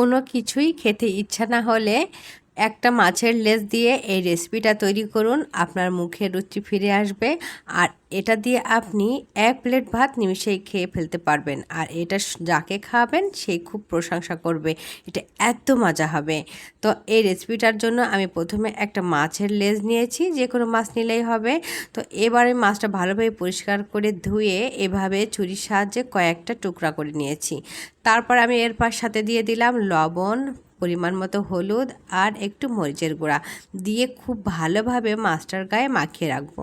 কোনো কিছুই খেতে ইচ্ছা না হলে একটা মাছের লেজ দিয়ে এই রেসিপিটা তৈরি করুন, আপনার মুখে রুচি ফিরে আসবে। আর এটা দিয়ে আপনি এক প্লেট ভাত নিমিশেই খেয়ে ফেলতে পারবেন। আর এটা যাকে খাওয়াবেন সেই খুব প্রশংসা করবে। এটা এত মজা হবে। তো এই রেসিপিটার জন্য আমি প্রথমে একটা মাছের লেজ নিয়েছি, যে কোনো মাছ নিলেই হবে। তো এবারে মাছটা ভালোভাবে পরিষ্কার করে ধুয়ে এভাবে ছুরির সাহায্যে কয়েকটা টুকরা করে নিয়েছি। তারপর আমি এর সাথে দিয়ে দিলাম লবণ পরিমাণ মতো হলুদ আর একটু মরিচের গুঁড়া দিয়ে খুব ভালোভাবে মাছটার গায়ে মাখিয়ে রাখব।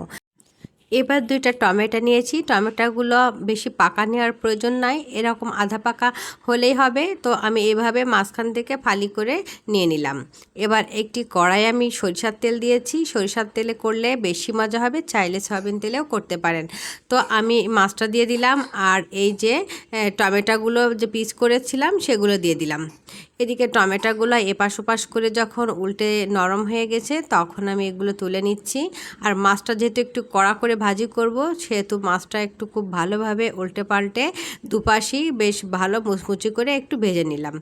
এবার দুইটা টমেটো নিয়েছি। টমেটোগুলো বেশি পাকা নেওয়ার প্রয়োজন নাই। এরকম আধা পাকা হলেই হবে। তো আমি এভাবে মাঝখান থেকে ফালি করে নিয়ে নিলাম। এবার একটি কড়াই আমি সরিষার তেল দিয়েছি। সরিষার তেলে করলে বেশি মজা হবে, চাইলে সয়াবিন তেলেও করতে পারেন। তো আমি মাছটা দিয়ে দিলাম আর এই যে টমেটোগুলো যে পিস করেছিলাম সেগুলো দিয়ে দিলাম। এদিকে টমেটোগুলো এপাশ ওপাশ করে যখন উল্টে নরম হয়ে গেছে, তখন আমি এগুলো তুলে নিচ্ছি। আর মাছটা যেহেতু একটু কড়া করে ভাজি করব, সেহেতু মাছটা একটু খুব ভালোভাবে উল্টে পাল্টে দুপাশই বেশ ভালো মুচমুচি করে একটু ভেজে নিলাম।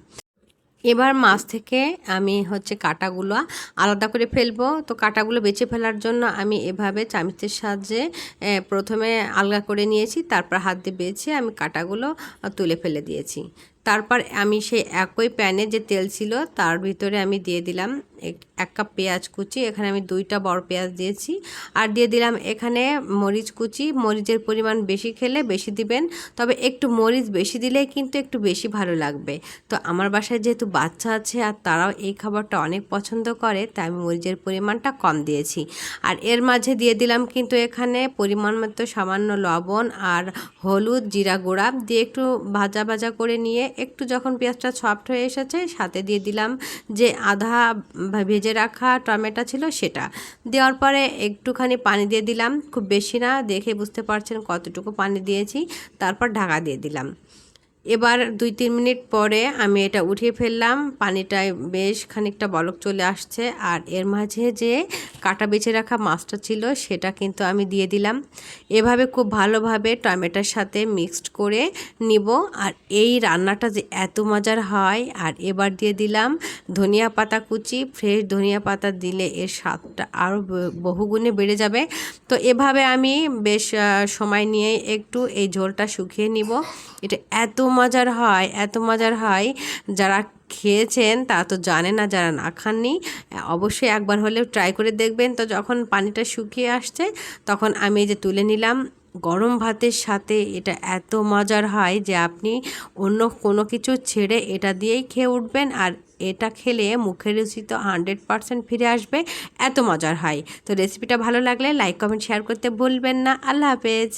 এবার মাছ থেকে আমি হচ্ছে কাটাগুলো আলাদা করে ফেলব। তো কাটাগুলো বেছে ফেলার জন্য আমি এভাবে চামিচের সাহায্যে প্রথমে আলগা করে নিয়েছি, তারপর হাত দিয়ে বেছে আমি কাটাগুলো তুলে ফেলে দিয়েছি। তারপর আমি সেই একই প্যানে যে তেল ছিল, তার ভিতরে আমি দিয়ে দিলাম এক কাপ পেঁয়াজ কুচি। এখানে আমি দুইটা বড় পেঁয়াজ দিয়েছি। আর দিয়ে দিলাম এখানে মরিচ কুচি। মরিচের পরিমাণ বেশি খেলে বেশি দিবেন, তবে একটু মরিচ বেশি দিলে কিন্তু একটু বেশি ভালো লাগবে। তো আমার বাসায় যেহেতু বাচ্চা আছে আর তারাও এই খাবারটা অনেক পছন্দ করে, তাই আমি মরিচের পরিমাণটা কম দিয়েছি। আর এর মাঝে দিয়ে দিলাম কিন্তু এখানে পরিমাণ মতো সামান্য লবণ আর হলুদ, জিরা গুঁড়া দিয়ে একটু ভাজা ভাজা করে নিয়ে একটু যখন পেঁয়াজটা সফট হয়ে এসেছে, সাথে দিয়ে দিলাম যে আধা ভেজে রাখা টমেটো ছিল সেটা। দেওয়ার পরে একটুখানি পানি দিয়ে দিলাম, খুব বেশি না, দেখে বুঝতে পারছেন কতটুকু পানি দিয়েছি, তারপর ঢাকা দিয়ে দিলাম। এবার দুই, তিন মিনিট পরে আমি এটা উঠিয়ে ফেললাম। পানিটায় বেশ খানিকটা বলক চলে আসছে। আর এর মাঝে যে কাটা বেছে রাখা মাছটা ছিল, সেটা কিন্তু আমি দিয়ে দিলাম। এভাবে খুব ভালোভাবে টমেটোর সাথে মিক্সড করে নিব। আর এই রান্নাটা যে এত মজার হয়। আর এবার দিয়ে দিলাম ধনিয়া পাতা কুচি। ফ্রেশ ধনিয়া পাতা দিলে এর স্বাদটা আরও বহুগুণে বেড়ে যাবে। তো এভাবে আমি বেশ সময় নিয়ে একটু এই ঝোলটা শুকিয়ে নিব। এটা এত মজার হয়, এত মজার হয় যারা খেয়েছেন তা তো জানে না, যারা না খাননি, অবশ্যই একবার হলেও ট্রাই করে দেখবেন। তো যখন পানিটা শুকিয়ে আসছে, তখন আমি যে তুলে নিলাম গরম ভাতের সাথে। এটা এত মজার হয় যে আপনি অন্য কোনো কিছু ছেড়ে এটা দিয়েই খেয়ে উঠবেন আর এটা খেলে মুখের রুচি তো হান্ড্রেড পারসেন্ট ফিরে আসবে। এত মজার হয়। তো রেসিপিটা ভালো লাগলে লাইক কমেন্ট শেয়ার করতে ভুলবেন না। আল্লাহ হাফেজ।